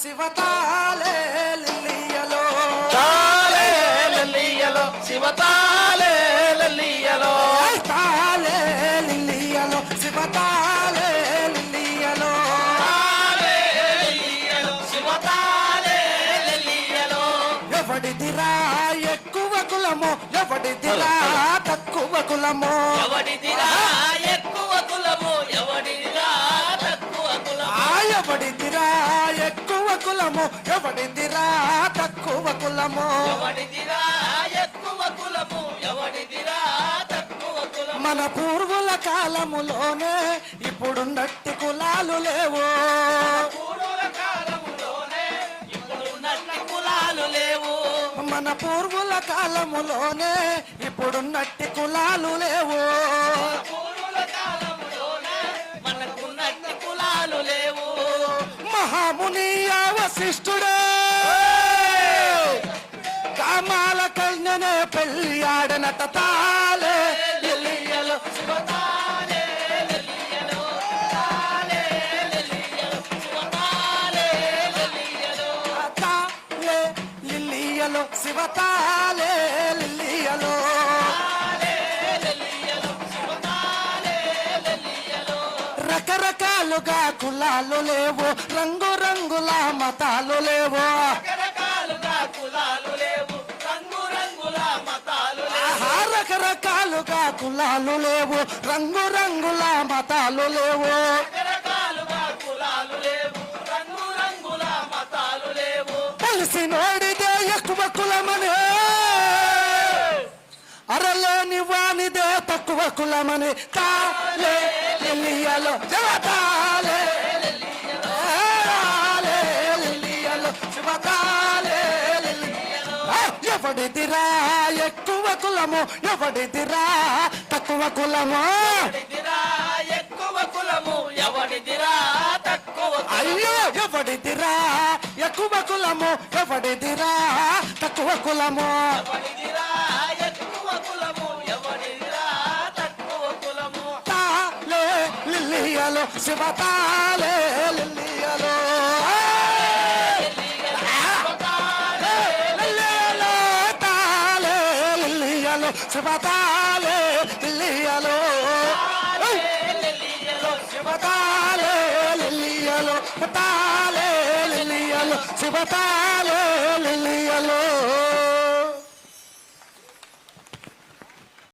శివతాలే లిల్లియలో. తాలే లల్లియలో శివ తాలే లల్లియలో తాలే లిల్లియలో శివతాలే లిల్లియలో. తాలే లల్లియలో శివ తాలే లల్లియలో ఎవడిదిరా ఎక్కువ కులమో ఎవడిదిరా తక్కువ కులమో. ఎవడిదిరా ఎక్కువ కులము ఎవడిదిరా తక్కువ కులము. ఎవడిదిరా కులమో ఎవడిదిరా తక్కువ కులమో? ఎక్కువ కులము? ఎవడిదిరా తక్కువ కులము? మన పూర్వుల కాలములోనే ఇప్పుడున్నట్టి కులాలు లేవు. పూర్వుల కాలములోనే ఇప్పుడున్నట్టి కులాలు లేవు. మన పూర్వుల కాలములోనే ఇప్పుడున్నట్టి కులాలు లేవు. వశిష్ఠుడే కామాల కన్యనే పెళ్ళి ఆడనట తాలే లెలియలో రకరకాలుగా కులాలు లేవు. రంగు రంగుల మతాలు లేవు. రకరకాలుగా కులాలు లేవు. రంగు రంగుల మతాలు లేవు. ఆహా, రకరకాలుగా కులాలు లేవు. రంగు రంగుల మతాలు లేవు. రకరకాలుగా కులాలు లేవు. రంగు రంగుల మతాలు లేవు. కలిసి నోడిదే ఎక్కువ కులమని. అరలేని వానిదే తక్కువ కులమని. తాలే లిల్లియలో శివతాలే లిల్లియలో శివతాలే ఎవడిదిరా ఎక్కువ కులము? ఎవడిదిరా తక్కువ కులము? ఎక్కువ కులము ఎవడిదిరా తక్కువ అయ్యో ఎవడిదిరా ఎక్కువ కులము? ఎవడిదిరా తక్కువ కులము ఎక్కువ కులము? లిల్లియలో శివ తాలే లిల్లియలో. శివతాలే లిల్లియలో తాలే లిల్లియలో శివ తాలే లిల్లియలో. లెలియలో శివ తాలే లిల్లియలో. తాలే లిల్లియలో శివ తాలే లిల్లియలో